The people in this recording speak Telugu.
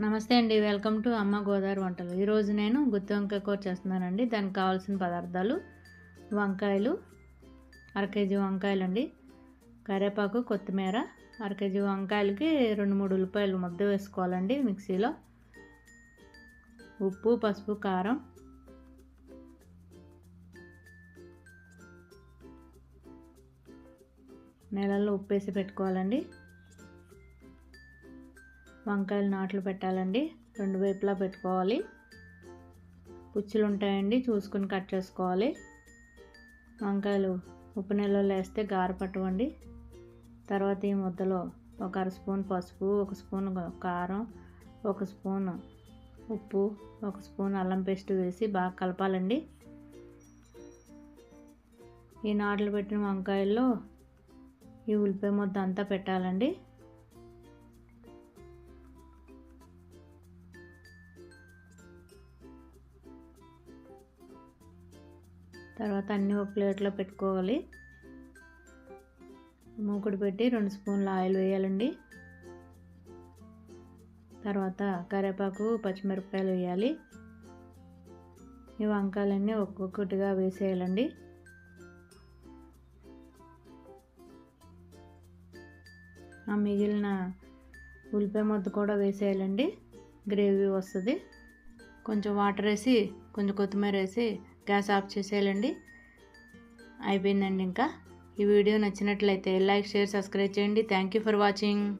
నమస్తే అండి. వెల్కమ్ టు అమ్మ గోదావరి వంటలు. ఈరోజు నేను గుత్తి వంకాయ కూర చేస్తున్నానండి. దానికి కావాల్సిన పదార్థాలు వంకాయలు అర కేజీ వంకాయలు అండి కరివేపాకు కొత్తిమీర అర కేజీ వంకాయలకి రెండు మూడు ఉల్లిపాయలు ముద్ద వేసుకోవాలండి మిక్సీలో. ఉప్పు పసుపు కారం. నెలల్లో ఉప్పు వేసి పెట్టుకోవాలండి. వంకాయలు నాట్లు పెట్టాలండి. రెండు వైపులా పెట్టుకోవాలి. పుచ్చులు ఉంటాయండి చూసుకుని కట్ చేసుకోవాలి. వంకాయలు ఉప్పు నీళ్ళలో వేస్తే గార పట్టవండి. తర్వాత ఈ ముద్దలో ఒక అర స్పూన్ పసుపు ఒక స్పూన్ కారం ఒక స్పూన్ ఉప్పు ఒక స్పూన్ అల్లం పేస్ట్ వేసి బాగా కలపాలండి. ఈ నాట్లు పెట్టిన వంకాయల్లో ఈ ఉల్లిపాయ ముద్ద అంతా పెట్టాలండి. తర్వాత అన్నీ ఒక ప్లేట్లో పెట్టుకోవాలి. మూకుడు పెట్టి రెండు స్పూన్ల ఆయిల్ వేయాలండి. తర్వాత కరివేపాకు పచ్చిమిరపకాయలు వేయాలి. ఈ వంకాయలన్నీ ఒక్కొక్కటిగా వేసేయాలండి. ఆ మిగిలిన ఉల్లిపాయ ముద్ద కూడా వేసేయాలండి. గ్రేవీ వస్తుంది. కొంచెం వాటర్ వేసి కొంచెం కొత్తిమీర వేసి గ్యాస్ ఆఫ్ చేసేయాలండి. అయిపోయిందండి ఇంకా. ఈ వీడియో నచ్చినట్లయితే లైక్ షేర్ సబ్స్క్రైబ్ చేయండి. Thank you for watching